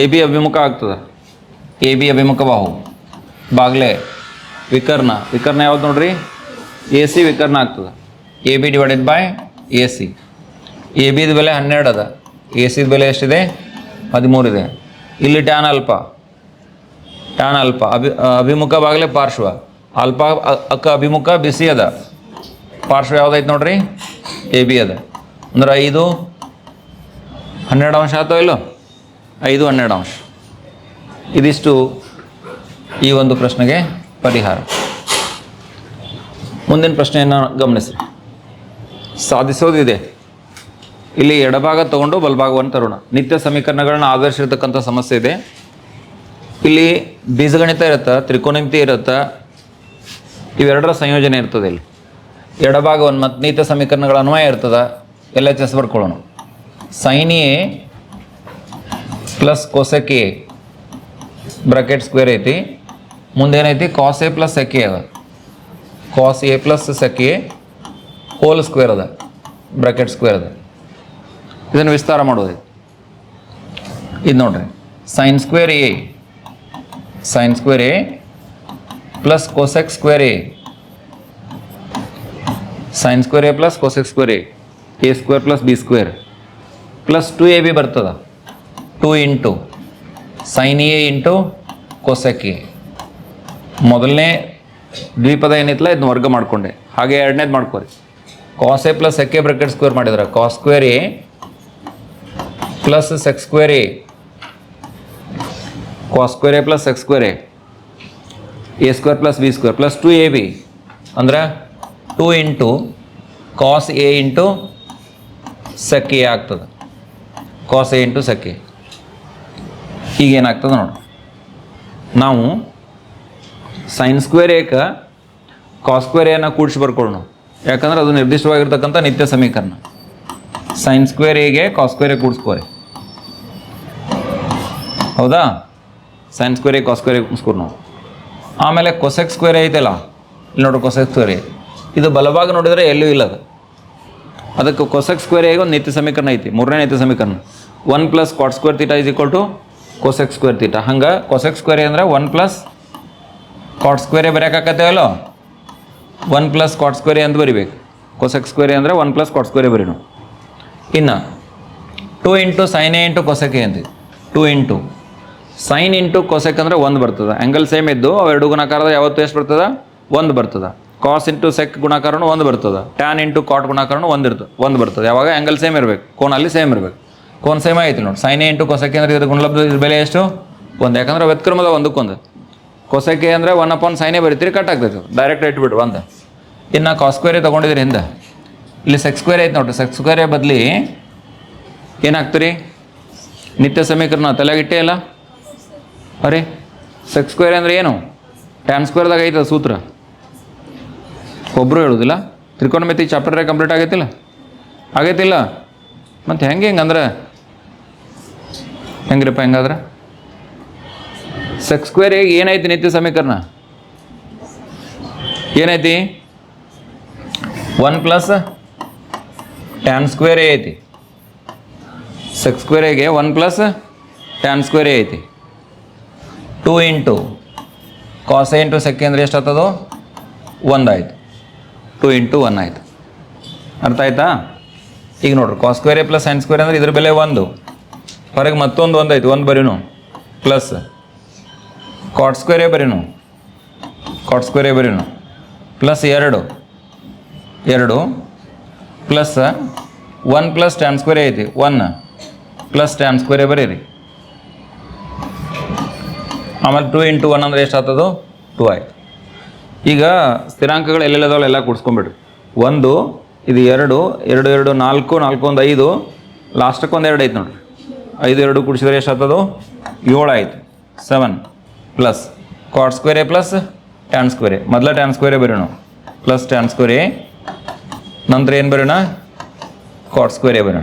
ಎ ಬಿ ಅಭಿಮುಖ ಆಗ್ತದ? ಎ ಬಿ ಅಭಿಮುಖ ಬಾಹು. ಬಾಗ್ಲೆ, ವಿಕರ್ಣ. ವಿಕರ್ಣ ಯಾವ್ದು ನೋಡ್ರಿ? ಎ ಸಿ ವಿಕರ್ಣ ಆಗ್ತದ. A B divided by A C A ಬಿದ ಬೆಲೆ ಹನ್ನೆರಡು ಅದ. ಎ ಸಿದ ಬೆಲೆ ಎಷ್ಟಿದೆ? ಹದಿಮೂರು ಇದೆ. ಇಲ್ಲಿ ಟ್ಯಾನ್ ಅಲ್ಪ ಟ್ಯಾನ್ ಅಲ್ಪ ಅಭಿ ಅಭಿಮುಖ ಬಾಗ್ಲೆ ಪಾರ್ಶ್ವ. ಅಲ್ಪ ಅಕ್ಕ ಅಭಿಮುಖ ಬಿಸಿ ಅದ. ಪಾರ್ಶ್ವ ಯಾವುದೈತೆ ನೋಡ್ರಿ? ಎ ಬಿ ಅದ. ಅಂದ್ರೆ ಐದು ಹನ್ನೆರಡು ಅಂಶ ಆತೋ ಇಲ್ಲೋ? ಐದು ಹನ್ನೆರಡು ಅಂಶ. ಇದಿಷ್ಟು ಈ ಒಂದು ಪ್ರಶ್ನೆಗೆ ಪರಿಹಾರ. ಮುಂದಿನ ಪ್ರಶ್ನೆಯನ್ನು ಸಾಧಿಸೋದಿದೆ. ಇಲ್ಲಿ ಎಡಭಾಗ ತಗೊಂಡು ಬಲಭಾಗವನ್ನು ತರೋಣ. ನಿತ್ಯ ಸಮೀಕರಣಗಳನ್ನ ಆಧರಿಸಿರ್ತಕ್ಕಂಥ ಸಮಸ್ಯೆ ಇದೆ. ಇಲ್ಲಿ ಬೀಜಗಣಿತ ಇರುತ್ತೆ, ತ್ರಿಕೋನಮಿತಿ ಇರುತ್ತೆ, ಇವೆರಡರ ಸಂಯೋಜನೆ ಇರ್ತದೆ ಇಲ್ಲಿ. ಎಡಭಾಗವನ್ನು ಮತ್ತು ನಿತ್ಯ ಸಮೀಕರಣಗಳ ಅನ್ವಯ ಇರ್ತದೆ ಎಲ್ಲ ಎಸ್ ಬರ್ಕೊಳ್ಳೋಣ sine A plus cosec A bracket square ಐತಿ. ಮುಂದೇನೈತಿ? ಕಾಸ್ ಎ ಪ್ಲಸ್ ಸೆಕೆ ಅದ. Cos A plus sec whole square ಅದ ಬ್ರಾಕೆಟ್ ಸ್ಕ್ವೇರ್ ಅದ. ಇದನ್ನು ವಿಸ್ತಾರ ಮಾಡೋದು ಇದು. ನೋಡ್ರಿ sine square A sine square A plus cosec square A sine square A plus cosec square A A square plus B square plus two A B ಬರ್ತದ two into sine A into cosec A ಮೊದಲನೇ ದ್ವಿಪದ ಏನಿತ್ತಲ್ಲ, ಇದನ್ನ ವರ್ಗ ಮಾಡ್ಕೊಂಡೆ. ಹಾಗೆ ಎರಡನೇದು ಮಾಡ್ಕೊರಿ. Cos A plus A bracket square ಮಾಡಿದ್ರೆ. Cos square A plus sec square A cos square A plus X square A square plus B square plus two A B ಅಂದ್ರೆ two into cos A into sec ಆಗ್ತದೆ. Cos A into sec A ಈಗ ಏನಾಗ್ತದೆ ನೋಡಿ. ನಾವು ಸೈನ್ ಸ್ಕ್ವೇರ್ ಏಕ ಕಾಸ್ ಸ್ಕ್ವೇರ್ ಎನ ಕೂಡಿಸಿ ಬರ್ಕೊಳ್ಳೋಣ ಯಾಕಂದ್ರೆ ಅದು ನಿರ್ದಿಷ್ಟವಾಗಿರ್ತಕ್ಕಂಥ ನಿತ್ಯ ಸಮೀಕರಣ. ಸೈನ್ ಸ್ಕ್ವೇರ್ ಎಗೆ ಕಾಸ್ ಸ್ಕ್ವೇರ್ ಎ ಕೂಡಿಸ್ಕೋರಿ ಹೌದಾ? Sine square A cos square A ನಾವು ಆಮೇಲೆ ಕೊಸೆಕ್ ಸ್ಕ್ವೇರ್ ಐತಲ್ಲ, ಇಲ್ಲಿ ನೋಡ್ರಿ ಕೊಸೆಕ್ ಸ್ಕ್ವೇರ್ ಎ ಇದು ಬಲಭಾಗ ನೋಡಿದರೆ ಎಲ್ಲೂ ಇಲ್ಲ ಅದು. ಅದಕ್ಕೆ ಕೊಸೆಕ್ ಸ್ಕ್ವೇರ್ ಎಗೆ ಒಂದು ನಿತ್ಯ ಸಮೀಕರಣ ಐತಿ, ಮೂರನೇ ನಿತ್ಯ ಸಮೀಕರಣ. One plus cot square theta is equal to cosec square theta ಹಂಗೆ ಕೊಸೆಕ್ ಸ್ಕ್ವೇರ್ ಅಂದರೆ ಒನ್ ಪ್ಲಸ್ ಕಾಟ್ ಸ್ಕ್ವೇರೇ ಬರೆಯೋಕ್ಕಾಗತ್ತೇವಲ್ಲ ಒನ್ ಪ್ಲಸ್ ಕಾಟ್ ಸ್ಕ್ವೇರಿ ಅಂತ ಬರಿಬೇಕು. ಕೊಸೆಕ್ ಸ್ಕ್ವೇರಿ ಅಂದರೆ ಒನ್ ಪ್ಲಸ್ ಕಾಟ್ ಸ್ಕ್ವೇರಿ ಬರೀ ನಾವು. ಇನ್ನು two into sine A into cosec ಅಂತ two into sine into cosec ಅಂದರೆ ಒಂದು ಬರ್ತದೆ. ಆ್ಯಂಗಲ್ ಸೇಮ್ ಇದ್ದು ಅವೆರಡು ಗುಣಾಕಾರದ ಯಾವತ್ತು ಎಷ್ಟು ಬರ್ತದೆ? ಒಂದು ಬರ್ತದೆ. ಕಾಸ್ ಇಂಟು ಸೆಕ್ ಗುಣಾಕಾರನು ಒಂದು ಬರ್ತದೆ. ಟ್ಯಾನ್ ಇಂಟು ಕಾಟ್ ಗುಣಾಕಾರನು ಒಂದು ಇರ್ತದೆ. ಒಂದು ಬರ್ತದೆ. ಯಾವಾಗ? ಆ್ಯಂಗಲ್ ಸೇಮ್ ಇರಬೇಕು. ಕೋನಲ್ಲಿ ಸೇಮ್ ಇರಬೇಕು. ಕೋನ್ ಸೇಮ್ ಆಯಿತು ನೋಡಿ. ಸೈನ್ ಎ ಇಂಟು ಕೊಸೆಕೆ ಅಂದರೆ ಇದ್ರ ಗುಣಲಬ್ಧ ಬೆಲೆ ಎಷ್ಟು? ಒಂದು. ಯಾಕಂದ್ರೆ ವ್ಯತ್ಕ್ರಮದ ಒಂದಕ್ಕೊಂದು. ಕೊಸೆಕೆ ಅಂದರೆ ಒನ್ ಅಪಾನ್ ಸೈನೇ ಬರೀತೀರಿ ಕಟ್ ಆಗ್ತೈತೆ. ಡೈರೆಕ್ಟ್ ಇಟ್ಬಿಟ್ಟು ಒಂದು. ಇನ್ನು ಕಾಸ್ಕ್ವೇರೇ ಸ್ಕ್ವೇರೇ ತೊಗೊಂಡಿದ್ರಿ ಹಿಂದೆ. ಇಲ್ಲಿ ಸೆಕ್ಸ್ ಸ್ಕ್ವೇರ್ ಐತೆ ನೋಡ್ರಿ ಸೆಕ್ಸ್ ಸ್ಕ್ವೇರೇ ಬದಲಿ ಏನಾಗ್ತೀರಿ? ನಿತ್ಯ ಸಮೀಕರಣ, ತಲೆಗಿಟ್ಟೇ ಇಲ್ಲ ಅರೆ ಸೆಕ್ಸ್ ಸ್ಕ್ವೇರ್ ಅಂದರೆ ಏನು? ಟ್ಯಾನ್ ಸ್ಕ್ವೇರ್ದಾಗ ಐತೆ ಅದು ಸೂತ್ರ. ಒಬ್ಬರು ಹೇಳೋದಿಲ್ಲ? ತ್ರಿಕೋನಮಿತಿ ಚಾಪ್ಟರೇ ಕಂಪ್ಲೀಟ್ ಆಗೈತಿಲ್ಲ? ಆಗೈತಿಲ್ಲ? ಮತ್ತು ಹೆಂಗೆ ಹೆಂಗಂದ್ರೆ? ಹೆಂಗ್ರಿಪ್ಪ, ಹೆಂಗಾದ್ರೆ? ಸೆಕ್ಸ್ ಸ್ಕ್ವೇರ್ ಏನೈತಿ ನಿತ್ಯ ಸಮೀಕರಣ? ಏನೈತಿ one plus tan square A ಐತಿ sec ಸ್ಕ್ವೇರಿಗೆ one plus tan square A ಐತಿ two into cos A into sec ಅಂದರೆ ಎಷ್ಟಾಗ್ತದೋ ಒಂದು ಆಯಿತು. ಟೂ ಇಂಟು ಒನ್ ಆಯಿತು. ಅರ್ಥ ಆಯ್ತಾ? ಈಗ ನೋಡ್ರಿ cos square A plus sine square ಅಂದರೆ ಇದ್ರ ಬೆಲೆ ಒಂದು. ಹೊರಗೆ ಮತ್ತೊಂದು ಒಂದು ಐತಿ ಒಂದು ಬರೀನು. ಪ್ಲಸ್ ಕಾಟ್ ಸ್ಕ್ವೇರೇ ಬರೀನು? ಕಾಟ್ ಸ್ಕ್ವೇರೇ ಬರೀನು? ಪ್ಲಸ್ ಎರಡು. ಎರಡು ಪ್ಲಸ್ ಒನ್ ಪ್ಲಸ್ ಟ್ಯಾನ್ ಸ್ಕ್ವೇರೇ ಐತಿ. ಒನ್ ಪ್ಲಸ್ ಟ್ಯಾನ್ ಸ್ಕ್ವೇರೇ ಬರೀರಿ. ಆಮೇಲೆ ಟು ಇಂಟು ಒನ್ ಅಂದರೆ ಎಷ್ಟು ಆಗ್ತದೋ ಟು ಆಯ್ತು. ಈಗ ಸ್ಥಿರಾಂಕಗಳು ಎಲ್ಲೆಲ್ಲದವಲ್ಲ ಎಲ್ಲ ಕೂಡಿಸ್ಕೊಂಬಿಡ್ರಿ. ಒಂದು, ಇದು ಎರಡು ಎರಡು ಎರಡು, ನಾಲ್ಕು ನಾಲ್ಕು, ಒಂದು, ಐದು ಲಾಸ್ಟಕ್ಕೆ ಒಂದು ಎರಡು ಐತೆ ನೋಡ್ರಿ. ಐದು, ಎರಡು ಕೂಡಿಸಿದ್ರೆ ಎಷ್ಟಾಗ್ತದೋ? ಏಳು ಆಯ್ತು. Seven plus cot A plus tan ಸ್ಕ್ವೇರೆ ಮೊದಲ ಟ್ಯಾನ್ ಸ್ಕ್ವೇರೆ ಬರೋಣ. ಪ್ಲಸ್ ಟ್ಯಾನ್ ಸ್ಕ್ವೇರೆ ನಂತರ ಏನು ಬರೋಣ? ಕಾಟ್ ಎ ಬರೋಣ.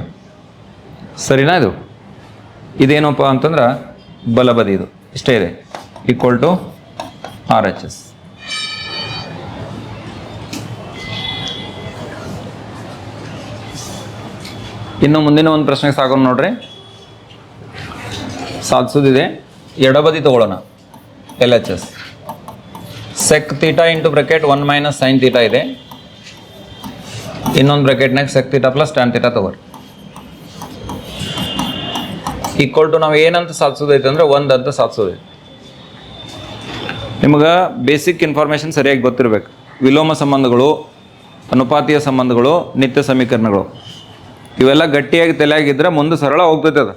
ಸರಿನಾ ಇದು? ಇದೇನಪ್ಪ ಅಂತಂದ್ರೆ ಬಲಬದಿ ಇದು. ಇಷ್ಟೇ ಇದೆ. Equal to R H S ಇನ್ನು ಮುಂದಿನ ಒಂದು ಪ್ರಶ್ನೆಗೆ ಸಾಗೋಣ ನೋಡ್ರಿ. ಸಾಧಿಸೋದಿದೆ. ಎಡಬದಿ ತಗೊಳ್ಳೋಣ. L H S sec theta into bracket one minus sine theta ಇದೆ. ಇನ್ನೊಂದು ಬ್ರೆಕೆಟ್ನಾಗ sec theta plus tan theta ತಗೋರಿ. ಈಕ್ವಲ್ ಟು ನಾವು ಏನಂತ ಸಾಧಿಸೋದೈತೆ ಅಂದ್ರೆ ಒಂದು ಅಂತ ಸಾಧಿಸೋದೈತೆ. ನಿಮಗೆ ಬೇಸಿಕ್ ಇನ್ಫಾರ್ಮೇಷನ್ ಸರಿಯಾಗಿ ಗೊತ್ತಿರಬೇಕು. ವಿಲೋಮ ಸಂಬಂಧಗಳು, ಅನುಪಾತೀಯ ಸಂಬಂಧಗಳು, ನಿತ್ಯ ಸಮೀಕರಣಗಳು. ಇವೆಲ್ಲ ಗಟ್ಟಿಯಾಗಿ ತಲೆಯಾಗಿದ್ದರೆ ಮುಂದೆ ಸರಳ ಹೋಗ್ತೈತೆ ಅದು.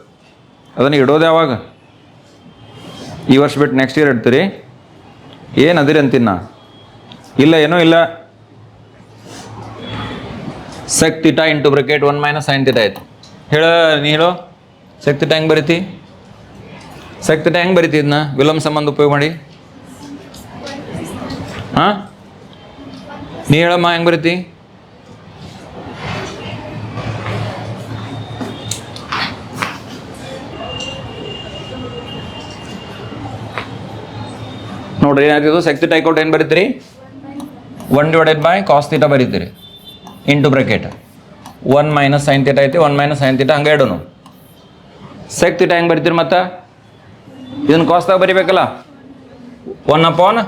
ಅದನ್ನು ಇಡೋದು ಯಾವಾಗ? ಈ ವರ್ಷ ಬಿಟ್ಟು ನೆಕ್ಸ್ಟ್ ಇಯರ್ ಇಡ್ತೀರಿ? ಏನು ಅದಿರಿ ಅಂತಿನ್ನ? ಇಲ್ಲ, ಏನೂ ಇಲ್ಲ. Sec theta into bracket one minus sine theta ಆಯ್ತು. ಹೇಳ, ನೀ ಹೇಳೋ. ಸೆಕ್ ಟ ಹೆಂಗೆ ಬರೀತಿ? ಸೆಕ್ ಟ ಹೆಂಗೆ ಬರೀತಿ ಇದನ್ನ ವಿಲೋಮ ಸಂಬಂಧ ಉಪಯೋಗ ಮಾಡಿ. ಹಾಂ? ನೀ ಹೇಳಮ್ಮ, ಹೆಂಗೆ ಬರೀತಿ? ನೋಡ್ರಿ ಏನಾಗ್ತಿದ್ದು ಸೆಕ್ತಿ ಟೈಕೋಟ್ ಏನು ಬರೀತೀರಿ? One divided by cos theta ಬರೀತೀರಿ. Into bracket one minus sine theta ಐತಿ ಒನ್ ಮೈನಸ್ ಸೈನ್ ತೀಟ ಹಂಗೆ ಇಡೋನು ಸೆಕ್ ತೀಟ ಹೆಂಗೆ ಬರೀತೀರಿ ಮತ್ತೆ? ಇದನ್ನು ಕಾಸ್ದಾಗ ಬರಿಬೇಕಲ್ಲ? One upon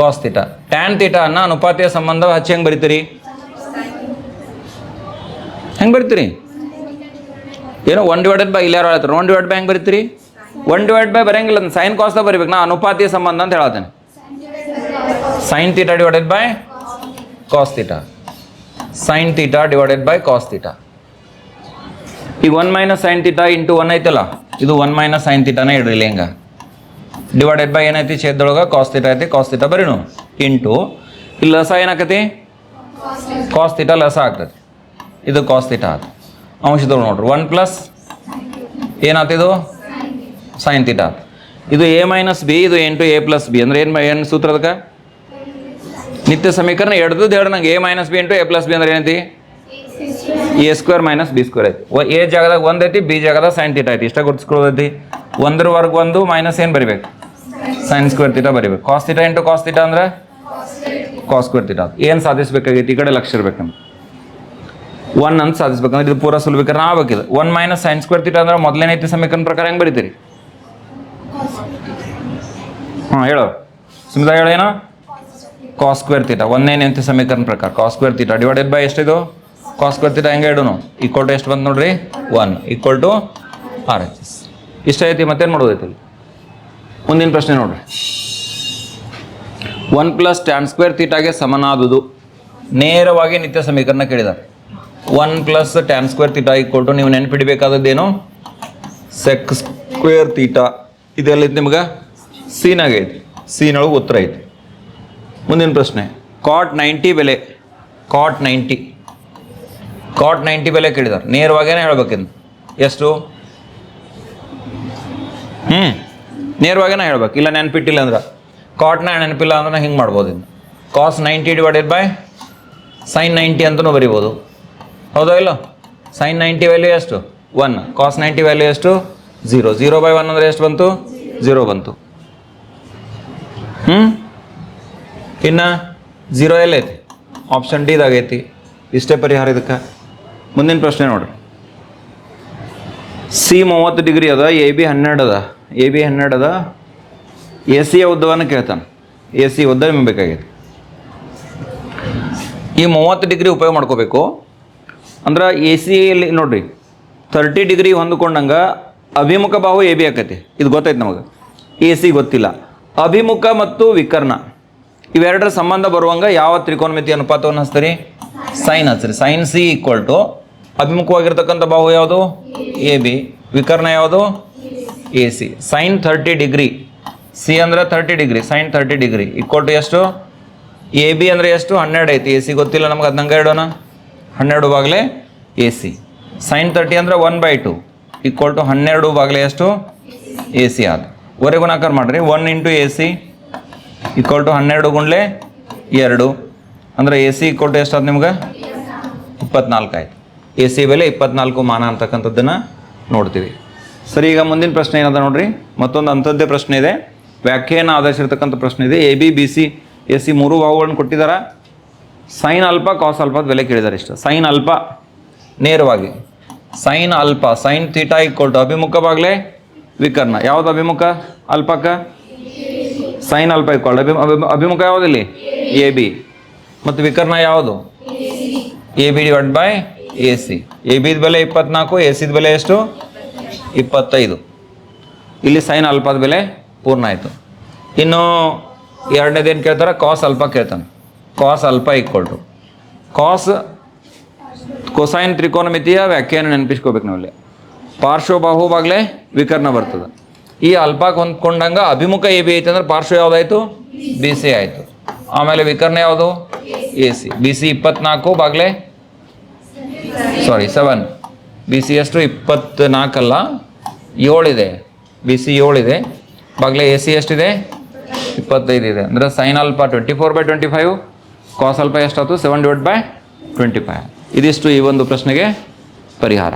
cos theta tan theta ಅನ್ನ ಅನುಪಾತಿಯ ಸಂಬಂಧ ಹಚ್ಚಿ ಹೆಂಗೆ ಬರೀತೀರಿ? ಹೆಂಗೆ ಬರೀತೀರಿ? ಏನೋ ಒನ್ ಡಿವೈಡೆಡ್ ಬೈ ಇಲ್ಲಾರು ಹೇಳ್ತಾರೆ. ಒನ್ ಡಿವೈಡ್ ಬೈ ಹೆಂಗೆ ಬರೀತೀರಿ? ಒನ್ ಡಿವೈಡ್ ಬೈ ಬರಂಗಿಲ್ಲ ಸೈನ್ ಕಾಸ್ದ ಬರಿಬೇಕು. ನಾ ಅನುಪಾತಿಯ ಸಂಬಂಧ ಅಂತ ಹೇಳ್ತೇನೆ sine theta divided by cos theta sine theta divided by cos theta ಈಗ one minus sine theta into one ಐತಲ್ಲ? ಇದು ಒನ್ ಮೈನಸ್ ಸೈನ್ ತೀಟಾನೇ ಇಡ್ರಿ ಹಿಂಗೆ? ಡಿವೈಡೆಡ್ ಬೈ ಏನೈತಿ? ಛೇದೊಳಗೆ ಕಾಸ್ ತೀಟಾ ಐತಿ. Cos theta ಬರೀನು. ಇಂಟು ಇಲ್ಲಿ ಲಸ ಏನಾಕತಿ? ಕಾಸ್ ತೀಟಾ ಲಸ ಆಗ್ತದೆ. ಇದು ಕಾಸ್ ತೀಟಾ ಆತು. ಅಂಶದೊಳಗೆ ನೋಡ್ರಿ. ಒನ್ ಪ್ಲಸ್ ಏನಾತಿದು ಸೈನ್ ತೀಟ ಇದು ಎ ಮೈನಸ್ ಬಿ ಇದು ಎಂಟು ಎ ಪ್ಲಸ್ ಬಿ ಅಂದ್ರೆ ಏನು ಏನು ಸೂತ್ರ ಅದಕ್ಕೆ? ನಿತ್ಯ ಸಮೀಕರಣ ಎಡ್ದು ಎರಡು, ನಂಗೆ A minus B into A plus B ಅಂದ್ರೆ ಏನೈತಿ? A square minus B square ಐತಿ. ಒ- ಎ ಜಾಗದಾಗ ಒಂದು ಐತಿ ಬಿ ಜಾಗದಾಗ ಸೈನ್ ತೀಟ ಐತಿ. ಇಷ್ಟ ಗುರ್ತಿಸ್ಕೊಳ್ಳೋದೈತಿ. ಒಂದ್ರ ವರ್ಗ ಒಂದು ಮೈನಸ್ ಏನು ಬರಿಬೇಕು? ಸೈನ್ ಸ್ಕ್ವೇರ್ ತೀಟ ಬರಿಬೇಕು. Cos theta into cos theta ಅಂದ್ರೆ? ಕಾಸ್ ಸ್ಕ್ವೇರ್ ತೀಟ ಏನು ಸಾಧಿಸ್ಬೇಕಾಗೈತಿ? ಈ ಕಡೆ ಲಕ್ಷ ಇರ್ಬೇಕು ನಮ್ಗೆ. ಒನ್ ಅಂತ ಸಾಧಿಸ್ಬೇಕಂದ್ರೆ ಇದು ಪೂರ ಸುಲಭೀಕರಣ ಆಗ್ಬೇಕಿದೆ. One minus sine square theta ಅಂದ್ರೆ ಮೊದಲನೇತಿ ಸಮೀಕರಣ ಪ್ರಕಾರ ಹೆಂಗೆ ಬರೀತೀರಿ? ಹಾಂ ಹೇಳು. ಸುಮಿತಾ ಹೇಳು ಏನೋ? ಕಾಸ್ ಸ್ಕ್ವೇರ್ ತೀಟ ಒಂದೇ ನಿಂತ ಸಮೀಕರಣ ಪ್ರಕಾರ. Cos square theta divided by ಎಷ್ಟಿದು? Cos square theta ಹೆಂಗೆ ಇಡೋನು? ಈಕ್ವಲ್ ಟು ಎಷ್ಟು ಬಂತು ನೋಡ್ರಿ? One equal to R H S ಇಷ್ಟ ಐತಿ ಮತ್ತೇನು ಮಾಡೋದೈತಿ ಮುಂದಿನ ಪ್ರಶ್ನೆ ನೋಡ್ರಿ. ಒನ್ ಪ್ಲಸ್ ಟ್ಯಾನ್ ಸ್ಕ್ವೇರ್ ತೀಟಾಗೆ ಸಮನಾದುದು. ನೇರವಾಗಿ ನಿತ್ಯ ಸಮೀಕರಣ ಕೇಳಿದ್ದಾರೆ one plus tan square theta equal to ನೀವು ನೆನಪಿಡಬೇಕಾದದ್ದೇನು? ಸೆಕ್ ಸ್ಕ್ವೇರ್ ತೀಟಾ ಇದೆಲ್ಲ ನಿಮ್ಗೆ? ಸೀನಾಗ ಐತಿ ಸೀನೊಳಗೆ ಉತ್ತರ ಐತಿ. ಮುಂದಿನ ಪ್ರಶ್ನೆ. ಕಾಟ್ ನೈಂಟಿ ಬೆಲೆ. ಕಾಟ್ ನೈಂಟಿ ಕಾಟ್ ನೈಂಟಿ ಬೆಲೆ ಕೇಳಿದಾರೆ. ನೇರವಾಗೇನೆ ಹೇಳ್ಬೇಕಿಂದು ಎಷ್ಟು? ಹ್ಞೂ ನೇರವಾಗೇನೆ ಹೇಳ್ಬೇಕು. ಇಲ್ಲ ನೆನಪಿಟ್ಟಿಲ್ಲ ಅಂದ್ರೆ. ಕಾಟ್ನ ನೆನಪಿಲ್ಲ ಅಂದ್ರೆ ಹಿಂಗೆ ಮಾಡ್ಬೋದು ಇನ್ನು. Cos ninety divided by sine ninety ಅಂತಲೂ ಬರಿಬೋದು. ಹೌದಾ ಇಲ್ಲ? ಸೈನ್ ನೈಂಟಿ ವ್ಯಾಲ್ಯೂ ಎಷ್ಟು? ಒನ್ ಕಾಸ್ ನೈಂಟಿ ವ್ಯಾಲ್ಯೂ ಎಷ್ಟು? ಝೀರೋ ಝೀರೋ ಬೈ ಒನ್ ಅಂದರೆ ಎಷ್ಟು ಬಂತು? ಝೀರೋ ಬಂತು. ಹ್ಞೂ ಇನ್ನು ಝೀರೋ ಎಲ್ಲೈತಿ ಆಪ್ಷನ್ ಡಿದಾಗೈತಿ ಇಷ್ಟೇ ಪರಿಹಾರ ಇದಕ್ಕೆ. ಮುಂದಿನ ಪ್ರಶ್ನೆ ನೋಡ್ರಿ. ಸಿ ಮೂವತ್ತು ಡಿಗ್ರಿ ಅದ ಎ ಬಿ ಹನ್ನೆರಡು ಅದ. ಎ ಬಿ ಹನ್ನೆರಡು ಅದ. ಎ ಸಿಯ ಉದ್ದವನ್ನು ಕೇಳ್ತಾನೆ. ಎ ಸಿ ಉದ್ದ ನಿಮ್ಗೆ ಬೇಕಾಗೈತಿ. ಈ ಮೂವತ್ತು ಡಿಗ್ರಿ ಉಪಯೋಗ ಮಾಡ್ಕೋಬೇಕು. ಅಂದ್ರೆ ಎ ಸಿಯಲ್ಲಿ ನೋಡ್ರಿ ತರ್ಟಿ ಡಿಗ್ರಿ ಹೊಂದ್ಕೊಂಡಂಗೆ ಅಭಿಮುಖ ಬಾಹು ಎ ಬಿ ಆಕೈತಿ. ಇದು ಗೊತ್ತೈತೆ ನಮಗೆ. ಎ ಸಿ ಗೊತ್ತಿಲ್ಲ. ಅಭಿಮುಖ ಮತ್ತು ವಿಕರ್ಣ. ಇವೆರಡರ ಸಂಬಂಧ ಬರುವಂಗ ಯಾವ ತ್ರಿಕೋನಮಿತಿ ಅನುಪಾತವನ್ನು ಹಚ್ತೀರಿ? ಸೈನ್ ಹಚ್ಚಿರಿ ಸೈನ್ ಸಿ ಈಕ್ವಲ್ ಟು ಅಭಿಮುಖವಾಗಿರ್ತಕ್ಕಂಥ ಬಾಹು ಯಾವುದು? A B. ವಿಕರ್ಣ ಯಾವುದು? A C. Sine thirty degree. C ಅಂದ್ರೆ thirty degree. Sine thirty degree. Equal to ಎಷ್ಟು? ಎ ಬಿ ಅಂದರೆ ಎಷ್ಟು? ಹನ್ನೆರಡು ಐತಿ. ಎ ಸಿ ಗೊತ್ತಿಲ್ಲ ನಮ್ಗೆ ಹದಿನಂಗೆ ಇಡೋಣ ಹನ್ನೆರಡು ಬಾಗಲೇ ಎ ಸಿ. ಸೈನ್ ತರ್ಟಿ ಅಂದರೆ one by two. Equal to ಹನ್ನೆರಡು ಬಾಗಲೇ ಎಷ್ಟು? ಎ ಸಿ ಆದ. ವರೆ ಗುಣಾಕಾರ ಮಾಡಿರಿ. One into A C equal to ಹನ್ನೆರಡು ಗುಂಡ್ಲೆ ಎರಡು. ಅಂದರೆ ಎ ಸಿ ಈಕ್ವಲ್ ಟು ಎಷ್ಟಾದ ನಿಮ್ಗೆ? ಇಪ್ಪತ್ನಾಲ್ಕು ಆಯ್ತು. ಎ ಸಿ ಬೆಲೆ ಇಪ್ಪತ್ನಾಲ್ಕು ಮಾನ ಅಂತಕ್ಕಂಥದ್ದನ್ನು ನೋಡ್ತೀವಿ. ಸರಿ, ಈಗ ಮುಂದಿನ ಪ್ರಶ್ನೆ ಏನದ ನೋಡ್ರಿ? ಮತ್ತೊಂದು ಅಂಥದ್ದೇ ಪ್ರಶ್ನೆ ಇದೆ. ವ್ಯಾಖ್ಯಾನ ಆಧರಿಸಿರ್ತಕ್ಕಂಥ ಪ್ರಶ್ನೆ ಇದೆ. A B B C A C ಮೂರು ಭಾಗಗಳನ್ನು ಕೊಟ್ಟಿದ್ದಾರೆ ಸೈನ್ ಅಲ್ಪ ಕಾಸ್ ಅಲ್ಪದ ಬೆಲೆ ಕೇಳಿದ್ದಾರೆ ಇಷ್ಟು. ಸೈನ್ ಅಲ್ಪ ನೇರವಾಗಿ. ಸೈನ್ ಅಲ್ಪ ಸೈನ್ ಥೀಟಾ ಈಕ್ವಲ್ ಟು ಅಭಿಮುಖವಾಗಲೇ ವಿಕರ್ಣ. ಯಾವ್ದು ಅಭಿಮುಖ? ಅಲ್ಪಕ? ಸೈನ್ ಅಲ್ಪ ಈಕ್ವಲ್ ಅಭಿ ಅಭಿ- ಅಭಿಮುಖ ಯಾವುದಿಲ್ಲಿ ಎ ಬಿ ಮತ್ತು ವಿಕರ್ಣ ಯಾವುದು? A B divide by A C A ಬಿದ ಬೆಲೆ ಇಪ್ಪತ್ನಾಲ್ಕು ಎ ಸಿದ ಬೆಲೆ ಎಷ್ಟು? ಇಪ್ಪತ್ತೈದು. ಇಲ್ಲಿ ಸೈನ್ ಅಲ್ಪದ ಬೆಲೆ ಪೂರ್ಣ ಆಯಿತು. ಇನ್ನು ಎರಡನೇದೇನು ಕೇಳ್ತಾರೆ? ಕಾಸ್ ಅಲ್ಪ ಕೇಳ್ತಾನೆ. Cos alpha equal to cos cosine ತ್ರಿಕೋನಮಿತಿಯ ವ್ಯಾಖ್ಯಾನ ನೆನಪಿಸ್ಕೋಬೇಕು ನಾವಲ್ಲಿ. ಪಾರ್ಶ್ವಬಾಹು ಬಾಗ್ಲೆ ವಿಕರ್ಣ ಬರ್ತದೆ. ಈ ಅಲ್ಪಕ್ಕೆ ಹೊಂದ್ಕೊಂಡಂಗೆ ಅಭಿಮುಖ ಎ ಬಿ ಐತೆ ಅಂದ್ರೆ ಪಾರ್ಶ್ವ ಯಾವ್ದಾಯ್ತು? ಬಿ ಸಿ ಆಯಿತು. ಆಮೇಲೆ ವಿಕರ್ಣ ಯಾವುದು? A C. ಬಿ ಸಿ ಇಪ್ಪತ್ನಾಲ್ಕು ಬಾಗ್ಲೆ? ಸಾರಿ ಸೆವೆನ್ ಬಿ ಸಿ ಎಷ್ಟು ಇಪ್ಪತ್ನಾಲ್ಕಲ್ಲ ಏಳಿದೆ. ಬಿ ಸಿ ಏಳಿದೆ. ಬಾಗ್ಲೆ ಎ ಸಿ ಎಷ್ಟಿದೆ? ಇಪ್ಪತ್ತೈದು ಇದೆ. ಅಂದರೆ ಸೈನ್ ಅಲ್ಪ twenty four by twenty five cos ಅಲ್ಪ ಎಷ್ಟಾಯ್ತು? Seven divide by twenty five ಇದಿಷ್ಟು ಈ ಒಂದು ಪ್ರಶ್ನೆಗೆ ಪರಿಹಾರ.